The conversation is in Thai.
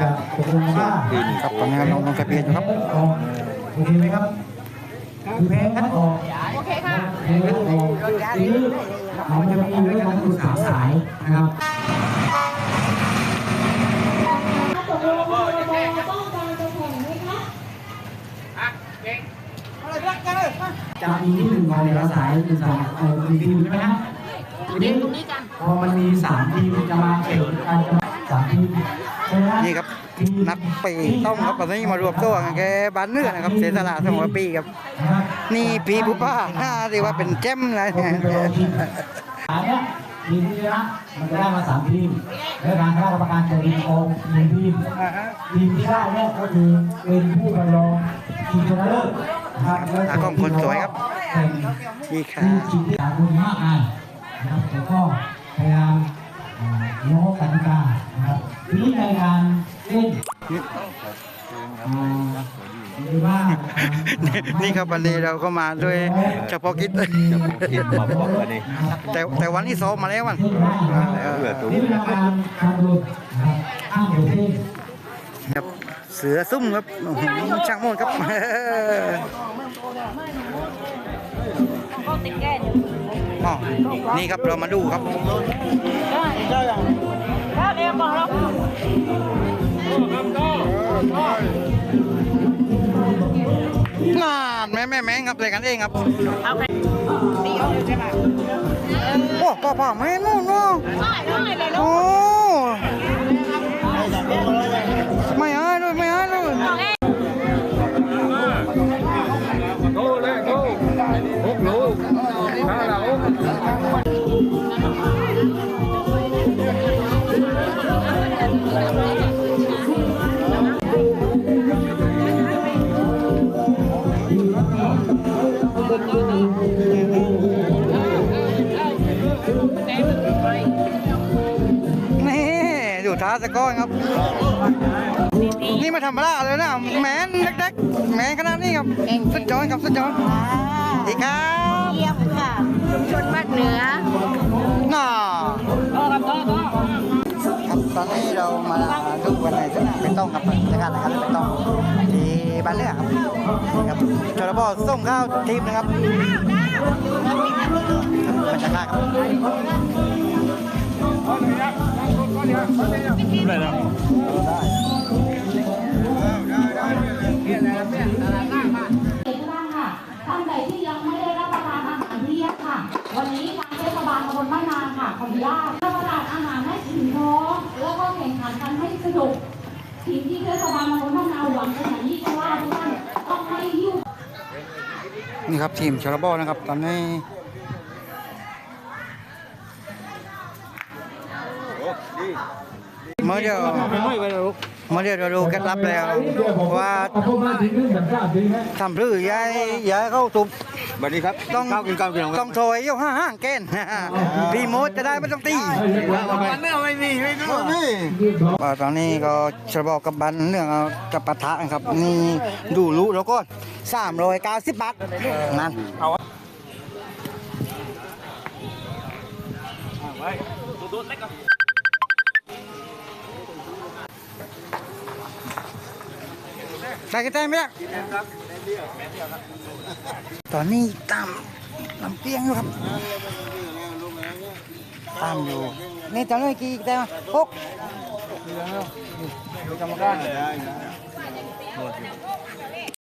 จะตกลงกันว่าครับตอนนี้กำลังลงทะเบียนอยู่ครับออกโอเคไหมครับคือแพ้คัดออกโอเคค่ะแพ้คัดออกทีนี้มันจะมีด้วยกันอยู่สามสายนะครับตกลงว่าเราต้องการจะแข่งไหมคะจะมีที่หนึ่งของแต่ละสายเป็นสายเอ่อมีทีมใช่ไหมฮะทีนี้พอมันมีสามทีมจะมาแข่งกันจะมา สามทีมใช่ไหมฮะนี่ครับนักปีต้องครับตอนนี้มารวมตัวกันแกบ้านเนื้อนะครับเสียสละสมองปีครับนะครับ นี่ปีผู้ป้าน่าเรียกว่าเป็นแจ้มเลยก็คือไปรอทีมอันเนี้ยทีมที่ชนะมันจะได้มาสามทีมและทางคณะกรรมการจะทีมออกหนึ่งทีมทีมที่ได้เนี่ยก็คือเป็นผู้ไปรองทีมชนะเลิศนะครับแล้วตากล้องคนสวยครับแข่งนี่ค่ะที่ชิงที่สามคนมากมายนะครับแต่ก็พยายามอ่า โน้กติกานะครับทีนี้ในการเล่นอ่าเรียกว่าอ่านี่ครับวันนี้เราก็มาด้วยเฉพาะกิจกิจมาบอกวันนี้แต่แต่วันนี้ซ้อมมาแล้วมันนี่เป็นการการดูนะครับอ้างโดยเส้นครับเสือซุ่มครับโอ้โหช่างโมดครับก็ติดแก้ อยู่อ๋อนี่ครับเรามาดูครับถ้าเรียกบอกเรางานแม่แม่แม่ครับเลยกันเองครับเอาใครตีเอาอยู่ใช่ไหมโอ้ป้าป้าแม่นู่นเนาะได้ได้เลยลูโอ้ นี่ดูท้าสะก้อนครับ นี่มาทำอะไรเลยนะแมนเด็กๆแมนขนาดนี้ครับสุดยอดครับสุดยอดอีกครับเยี่ยมค่ะชุมชนบ้านเหนือ ตอนนี้เรามาดูกันในสนามเป็นต้องครับในการแข่งขันเป็นต้องที่บ้านเรือครับดีครับจระบอส่งข้าวทีมนะครับบรรยากาศครับเด็กบ้างค่ะท่านใดที่ยังไม่ได้รับประทานอาหารเที่ยงค่ะ วันนี้ทางเทศบาลตำบลบ้านนาค่ะขออนุญาต แล้วก็แข่งขันกันให้สนุกทีมที่เทศบาลตำบลบ้านนาหวังเป็นอย่างยิ่งว่าทุกท่านต้องไม่หิ้วนี่ครับทีมชลบอนะครับ ตอนนี้เมื่อเดียวเมื่อเดียวเราดูเคล็ดลับแล้วว่าพูดมาถึงเรื่องแบบกล้าจริงไหมทำหรือย้ายย้ายเข้าตุบ สวัสดีครับต้องข้าวกินข้าวกินของต้องโถยเยี่ยวห้าห้างเกณฑ์พี่มดจะได้ไม่ต้องตีมันไม่เอาไม่มีไม่รู้นี่ว่าตอนนี้ก็ชลบอกับบันเรื่องเอาจะปะทะกันครับนี่ดูรู้แล้วก็สามร้อยเก้าสิบบาทนั่นได้กี่ แต้มเนี่ยตอนนี้ตามลำเปียงอยู่ครับตามอยู่นี่ตอนนี้กี่แต้มอะหกกรรมการ